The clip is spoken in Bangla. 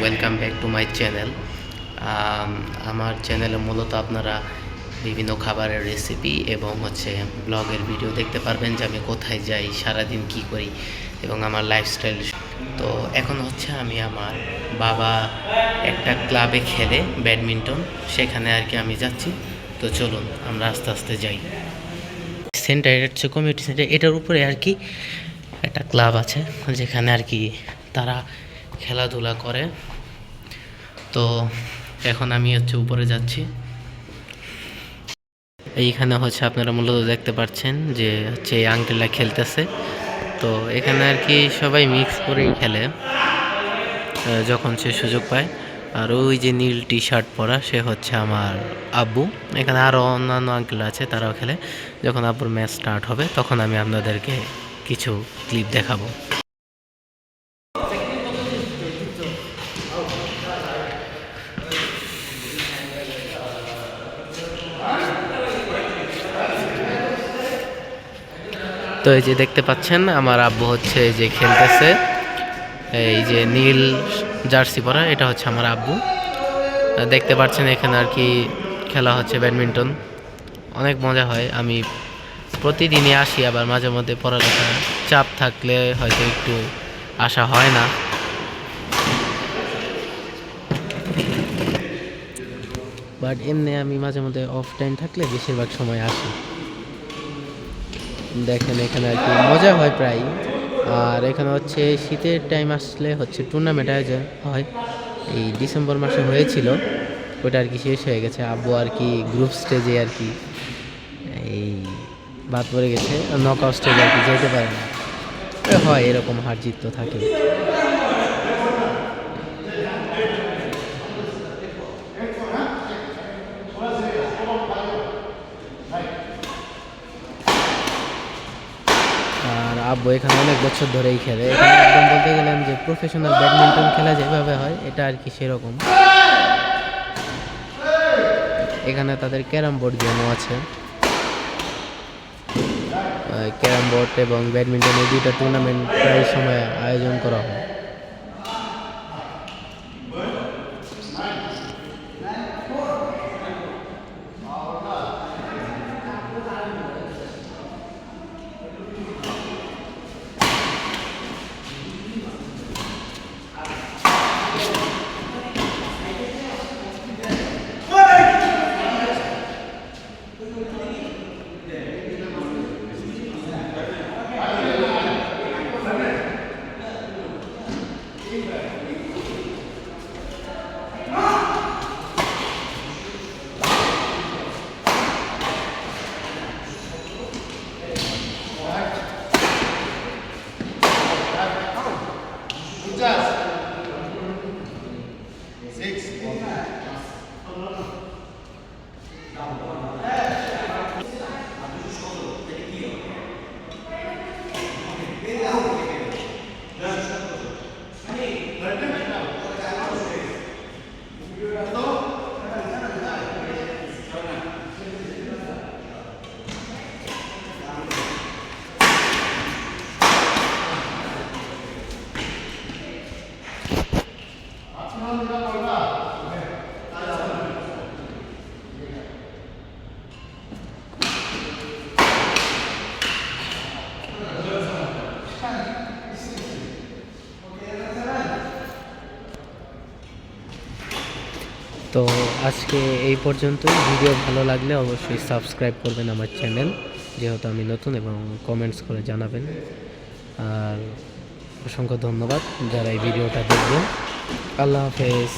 Welcome back to my channel আমার চ্যানেলে মূলত আপনারা বিভিন্ন খাবারের রেসিপি এবং হচ্ছে ব্লগের ভিডিও দেখতে পারবেন যে আমি কোথায় যাই, সারাদিন কি করি এবং আমার লাইফস্টাইল তো এখন হচ্ছে আমি আমার বাবা একটা ক্লাবে খেলে ব্যাডমিন্টন সেখানে আর কি আমি যাচ্ছি। তো চলুন, আমরা আস্তে আস্তে যাই। সেন্টার এটা হচ্ছে কমিউনিটি সেন্টার এটার উপরে আর কি একটা ক্লাব আছে, যেখানে আর কি তারা খেলাধুলা করে। তো এখন আমি হচ্ছে উপরে যাচ্ছি। এইখানে হচ্ছে আপনারা মূলত দেখতে পাচ্ছেন যে হচ্ছে এই আঙ্কেলরা খেলতেছে। তো এখানে আর কি সবাই মিক্স করেই খেলে। যখন সে সুযোগ পায়। আর ওই যে নীল টি শার্ট পরা সে হচ্ছে আমার আব্বু। এখানে আরও অন্যান্য আঙ্কেল আছে, তারাও খেলে। যখন আব্বুর ম্যাচ স্টার্ট হবে, তখন আমি আপনাদেরকে কিছু ক্লিপ দেখাবো। তো এই যে দেখতে পাচ্ছেন, আমার আব্বু হচ্ছে যে খেলতেছে। এই যে নীল জার্সি পরা, এটা হচ্ছে আমার আব্বু। দেখতে পাচ্ছেন এখানে আর কি খেলা হচ্ছে ব্যাডমিন্টন। অনেক মজা হয়, আমি প্রতিদিনই আসি, আবার মাঝে মধ্যে পড়ালেখা চাপ থাকলে হয়তো একটু আসা হয় না। বাট এমনি আমি মাঝে মধ্যে অফ টাইম থাকলে বেশিরভাগ সময় আসি। দেখেন, এখানে আর কি মজা হয় প্রায়। আর এখানে হচ্ছে শীতের টাইম আসলে হচ্ছে টুর্নামেন্ট আয়োজন হয়। এই ডিসেম্বর মাসে হয়েছিল, ওটা আর কি শেষ হয়ে গেছে। আব্বু আর কি গ্রুপ স্টেজে আর কি এই বাদ পড়ে গেছে নক আউট স্টেজে আর কি যেতে পারে না। হয় এরকম হার জিত তো থাকে আর আব্বু এখানে অনেক বছর ধরেই খেলে। এখানে একদম বলতে গেলেন যে প্রফেশনাল ব্যাডমিন্টন খেলা যেভাবে হয়, এটা আর কি সেরকম। এখানে তাদের ক্যারাম বোর্ড গেমও আছে। ক্যারাম বোর্ড এবং ব্যাডমিন্টন এই দুইটা টুর্নামেন্ট প্রায় সময় আয়োজন করা হয়। তো আজকে এই পর্যন্তই। ভিডিও ভালো লাগলে অবশ্যই সাবস্ক্রাইব করবেন আমার চ্যানেল, যেহেতু আমি নতুন এবং কমেন্টস করে জানাবেন। আর অসংখ্য ধন্যবাদ যারা এই ভিডিওটা দেখবেন। আল্লাহ হাফেজ